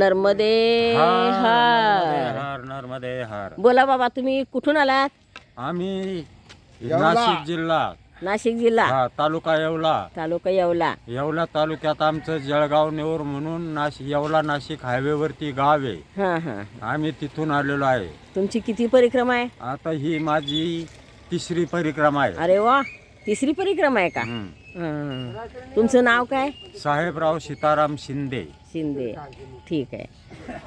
नर्मदे हार. हार नर्मदे हार बोला बाबा तुम्ही कुठून आलात? आम्ही नाशिक जिल्हा. नाशिक जिल्हा. हा तालुका येवला. तालुका येवला. येवला तालुक्यात आमचं जळगाव नेऊर म्हणून नाशिक येवला नाशिक हायवेवरती गाव आहे. हां हां. आम्ही तिथून आलेलो आहे. तुमची किती परिक्रमा आहे? आता ही माझी तिसरी परिक्रमा आहे. अरे वा तिसरी परिक्रमा आहे का? हम्म. हां. तुमचं नाव काय? साहेबराव सीताराम शिंदे. शिंदे. ठीक आहे.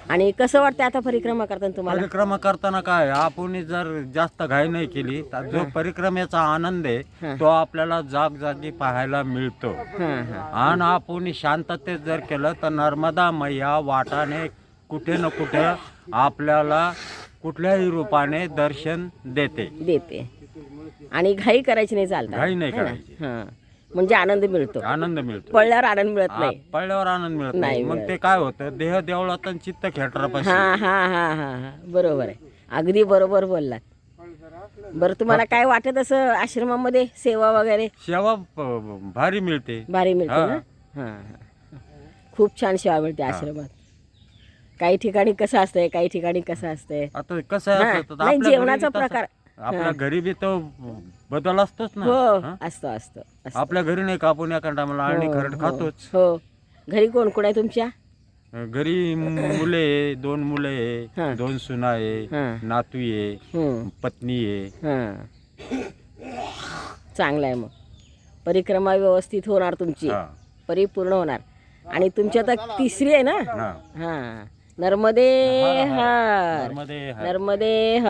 आणि कसं वाटतं आता परिक्रमा करताना तुम्हाला? परिक्रमा करताना काय आपण जर जास्त घाई नाही केली तर जो परिक्रमेचा आनंद. आहे तो आपल्याला जागजागी पाहायला मिळतो. आणि आपण शांततेत जर केलं तर नर्मदा मैया वाटाने कुठे ना कुठे आपल्याला कुठल्याही रूपाने दर्शन देते. देते. आणि घाई करायची नाही चालत. घाई नाही करायची. हां. म्हणजे आनंद मिळतो. आनंद मिळतो. पडल्यावर आनंद मिळत नाही. पडल्यावर आनंद मिळत नाही. नाही मग. ते काय होतं? देह देवळात आणि चित्त खेटरापाशी. हा हा हा हा हा. बरोबर आहे. अगदी बरोबर बोललात. बरं तुम्हाला काय वाटत असं आश्रमामध्ये सेवा वगैरे? सेवा प- भारी मिळते. भारी मिळते हा. ना खूप छान सेवा मिळते आश्रमात. काही ठिकाणी कसं असतंय? काही ठिकाणी कसं असतंय? आता कसं आहे, आता नाही, आपल्या जेवणाचा घरी बी तसं- प्रकार. आपल्या हा. घरी बी तो बदल असतोच ना हो हा? असतो असतो असतो. आपल्या घरी नाही का आपण एका टायमाला आणि हो, खरड हो, खातोच हो घरी कोण कोण आहे तुमच्या घरी मुले आहे, दोन मुले हा. आहे दोन सुना आहे हा. नातू आहे हं, पत्नी आहे हां चांगलं आहे मग परिक्रमा व्यवस्थित होणार तुमची हा. परिपूर्ण होणार आणि तुमची आता तिसरी आहे ना हा. हां नर्मदे हर. नर्मदे